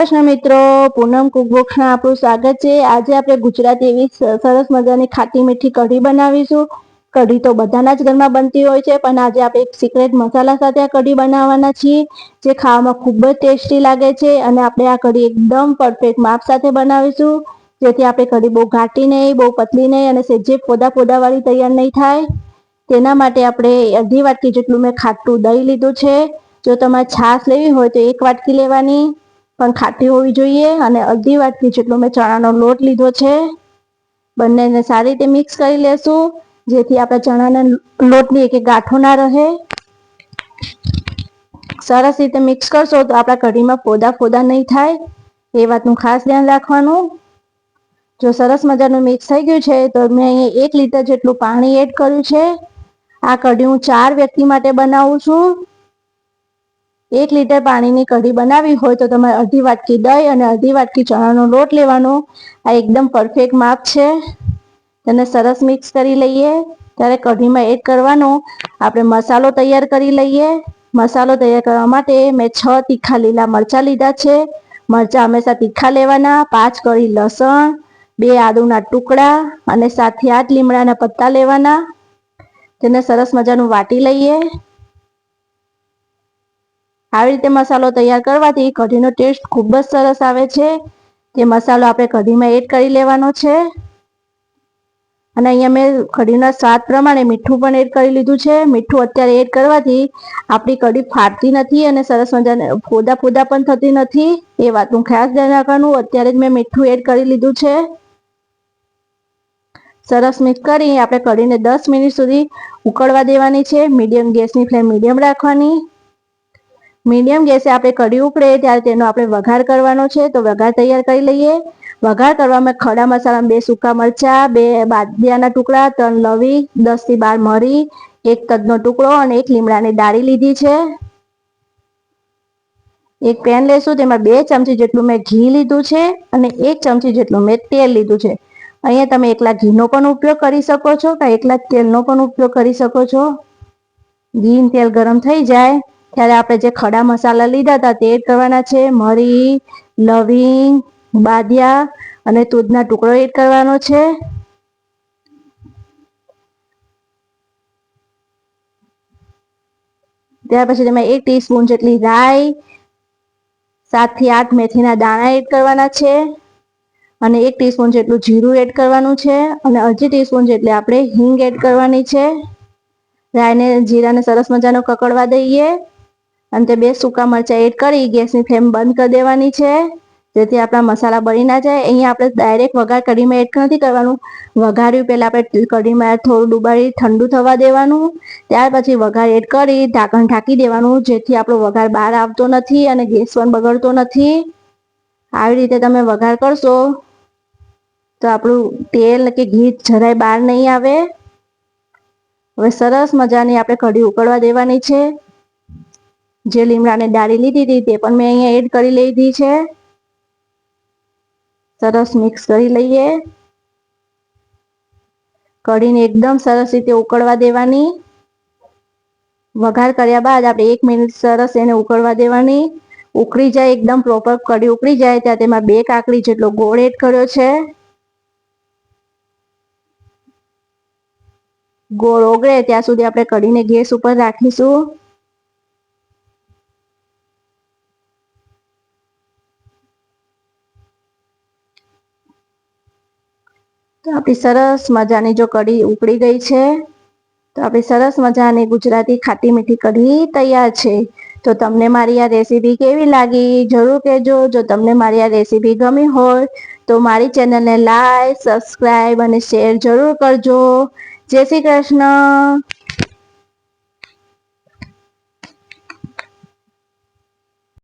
કૃષ્ણ મિત્રો, પૂનમ કુકબુક્સમાં આપણું સ્વાગત છે. આજે આપણે ગુજરાતી એવી સરસ મજાની ખાટી મીઠી કઢી બનાવીશું. કઢી તો બધાના જ ઘરમાં બનતી હોય છે, પણ આજે આપણે એક સિક્રેટ મસાલા સાથે આ કઢી બનાવવાના છીએ, જે ખાવામાં ખૂબ જ ટેસ્ટી લાગે છે અને આપણે આ કઢી એકદમ પરફેક્ટ માપ સાથે બનાવીશું. જેથી આપણે કઢી બહુ ઘાટી નહીં, બહુ પતલી નહીં અને સેજે ફોદા પોદાવાળી તૈયાર નહીં થાય. તેના માટે આપણે અડધી વાટકી જેટલું મેં ખાટું દહીં લીધું છે. જો તમારે છાશ લેવી હોય તો એક વાટકી લેવાની. પણ ખાટી હોવી જોઈએ અને અડધી વાટકી જેટલો મેં ચણાનો લોટ લીધો છે. બંનેને સારી રીતે મિક્સ કરી લેશું, જેથી આપણા ચણાના લોટની એક ગાંઠો ના રહે. સરસ રીતે મિક્સ કરશો તો આપણા કઢીમાં ફોદા ફોદા નહીં થાય, એ વાતનું ખાસ ધ્યાન રાખવાનું. જો સરસ મજાનું મિક્સ થઈ ગયું છે, તો મેં અહીંયા એક લીટર જેટલું પાણી એડ કર્યું છે. આ કઢી હું ચાર વ્યક્તિ માટે બનાવું છું. એક લીટર પાણીની કઢી બનાવી હોય તો તમારે અડધી વાટકી દહીં અને અડધી વાટકી ચણાનો લોટ લેવાનો. આ એકદમ પરફેક્ટ માપ છે. તેને સરસ મિક્સ કરી લઈએ. ત્યારે કઢીમાં એડ કરવાનો. આપણે મસાલો તૈયાર કરી લઈએ. મસાલો તૈયાર કરવા માટે મેં છ તીખા લીલા મરચાં લીધા છે. મરચાં હંમેશા તીખા લેવાના. પાંચ કળી લસણ, બે આદુના ટુકડા અને સાતથી આઠ લીમડાના પત્તા લેવાના. તેને સરસ મજાનું વાટી લઈએ. આવી રીતે મસાલો તૈયાર કરવાથી કઢીનો ટેસ્ટ ખૂબ જ સરસ આવે છે. તે મસાલો આપણે કઢીમાં એડ કરી લેવાનો છે. અને અહીંયા મેં કઢીના સ્વાદ પ્રમાણે મીઠું પણ એડ કરી લીધું છે. મીઠું અત્યારે એડ કરવાથી આપણી કઢી ફાટતી નથી અને સરસ મજાને ફોદા ફોદા પણ થતી નથી. એ વાતનું ખાસ ધ્યાન રાખવાનું. અત્યારે જ મેં મીઠું એડ કરી લીધું છે. સરસ મિક્સ કરી આપણે કઢીને દસ મિનિટ સુધી ઉકળવા દેવાની છે. મીડિયમ ગેસની ફ્લેમ મીડિયમ રાખવાની. મીડિયમ ગેસે આપણે કઢી ઉકળે ત્યારે તેનો આપણે વઘાર કરવાનો છે. તો વઘાર તૈયાર કરી લઈએ. વઘાર કરવામાં ખડા મસાલા બે સૂકા મરચા, બે બાદિયાના ટુકડા, ત્રણ લવી દસથી બાર મરી, એક તજનો ટુકડો અને એક લીમડાની ડાળી લીધી છે. એક પેન લેશું, તેમાં બે ચમચી જેટલું મેં ઘી લીધું છે અને એક ચમચી જેટલું મેં તેલ લીધું છે. અહીંયા તમે એકલા ઘીનો પણ ઉપયોગ કરી શકો છો કે એકલા તેલનો પણ ઉપયોગ કરી શકો છો. ઘી તેલ ગરમ થઈ જાય. ત્યારે આપણે જે ખડા મસાલા લીધા હતા તે એડ કરવાના છે. મરી, લવિંગ, બાદિયા અને દૂધના ટુકડો એડ કરવાનો છે. ત્યાર પછી તેમાં એક ટીસ્પૂન જેટલી રાઈ, સાતથી આઠ મેથીના દાણા એડ કરવાના છે અને એક ટીસ્પૂન જેટલું જીરું એડ કરવાનું છે અને અડધી ટીસ્પૂન જેટલી આપણે હિંગ એડ કરવાની છે. રાઈને જીરાને સરસ મજાનો કકડવા દઈએ. અને તે બે સૂકા મરચાં એડ કરી, ગેસની ફ્લેમ બંધ કરી દેવાની છે. જેથી આપણા મસાલા બળી ના જાય. અહીંયા આપણે ડાયરેક્ટ વઘાર કઢીમાં એડ નથી કરવાનું. વઘાર્યું પહેલાં આપણે કઢીમાં થોડું ડુબાડી ઠંડુ થવા દેવાનું. ત્યાર પછી વઘાર એડ કરી, ઢાંકણ ઢાંકી દેવાનું, જેથી આપણો વઘાર બહાર આવતો નથી અને ગેસ પણ બગડતો નથી. આવી રીતે તમે વઘાર કરશો, તો આપણું તેલ કે ઘી જરાય બહાર નહીં આવે. હવે સરસ મજાની આપણે કઢી ઉકળવા દેવાની છે. જે લીમડાને ડાળી લીધી હતી તે પણ મેં અહીંયા એડ કરી લીધી છે. સરસ મિક્સ કરી લઈએ. કઢીને એકદમ સરસ રીતે ઉકળવા દેવાની. વઘાર કર્યા બાદ આપણે એક મિનિટ સરસ એને ઉકળવા દેવાની. ઉકળી જાય, એકદમ પ્રોપર કઢી ઉકળી જાય, ત્યાં તેમાં બે કાકડી જેટલો ગોળ એડ કર્યો છે. ગોળ ઓગળે, ત્યાં સુધી આપણે કઢીને ગેસ ઉપર રાખીશું. તો આપણી સરસ મજાની જો કઢી ઉકળી ગઈ છે, તો આપણી સરસ મજાની ગુજરાતી ખાટી મીઠી કઢી તૈયાર છે. તો તમને મારી આ રેસીપી કેવી લાગી? જરૂર કહેજો. જો તમને મારી આ રેસીપી ગમી હોય, તો મારી ચેનલને લાઈક, સબસ્ક્રાઈબ અને શેર જરૂર કરજો. જય શ્રી કૃષ્ણ.